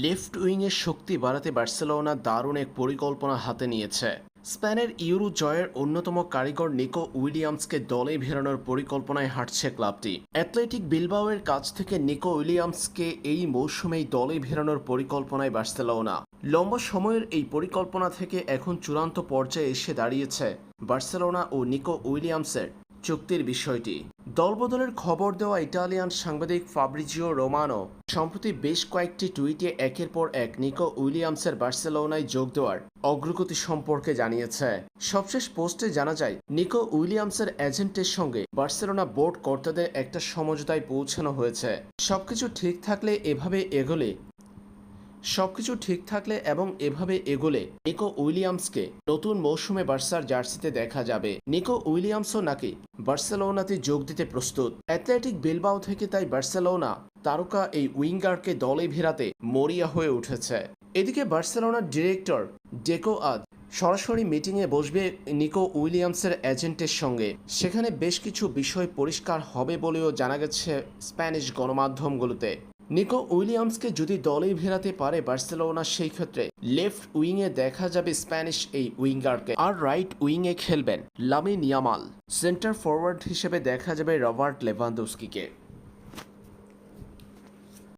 Left উইংয়ের শক্তি বাড়াতে Barcelona দারুণ এক পরিকল্পনা হাতে নিয়েছে। স্পেনের ইউরো জয়ের অন্যতম কারিগর নিকো উইলিয়ামসকে দলে ভেরানোর পরিকল্পনায় হাঁটছে ক্লাবটি। অ্যাথলেটিক বিলবাওয়ের কাছ থেকে নিকো উইলিয়ামসকে এই মৌসুমেই দলে ভেরানোর পরিকল্পনায় বার্সেলোনা। লম্বা সময়ের এই পরিকল্পনা থেকে এখন চূড়ান্ত পর্যায়ে এসে দাঁড়িয়েছে বার্সেলোনা ও নিকো উইলিয়ামসের চুক্তির বিষয়টি। দলবদলের খবর দেওয়া ইটালিয়ান সাংবাদিক ফাব্রিজিও রোমানো। সম্প্রতি বেশ কয়েকটি টুইটে একের পর এক নিকো উইলিয়ামসের বার্সেলোনায় যোগ দেওয়ার অগ্রগতি সম্পর্কে জানিয়েছে। সবশেষ পোস্টে জানা যায়, নিকো উইলিয়ামসের এজেন্টের সঙ্গে বার্সেলোনা বোর্ড কর্তাদের একটা সমঝোতায় পৌঁছানো হয়েছে। সবকিছু ঠিক থাকলে এভাবে এগোলে সবকিছু ঠিক থাকলে এবং এভাবে এগোলে নিকো উইলিয়ামসকে নতুন মৌসুমে বার্সার জার্সিতে দেখা যাবে। নিকো উইলিয়ামসও নাকি বার্সেলোনাতে যোগ দিতে প্রস্তুত। অ্যাথলেটিক বিলবাও থেকে তাই বার্সেলোনা তারকা এই উইঙ্গারকে দলে ভেরাতে মরিয়া হয়ে উঠেছে। এদিকে বার্সেলোনার ডিরেক্টর ডেকো আদ সরাসরি মিটিংয়ে বসবে নিকো উইলিয়ামসের এজেন্টের সঙ্গে। সেখানে বেশ কিছু বিষয় পরিষ্কার হবে বলেও জানা গেছে স্প্যানিশ গণমাধ্যমগুলোতে। নিকো উইলিয়ামসকে যদি দলে ভেরাতে পারে বার্সেলোনা, সেই ক্ষেত্রে লেফট উইংয়ে দেখা যাবে স্প্যানিশ এই উইঙ্গারকে। আর রাইট উইংয়ে খেলবেন লামিন ইয়ামাল। সেন্টার ফরওয়ার্ড হিসেবে দেখা যাবে রবার্ট লেভানদোস্কিকে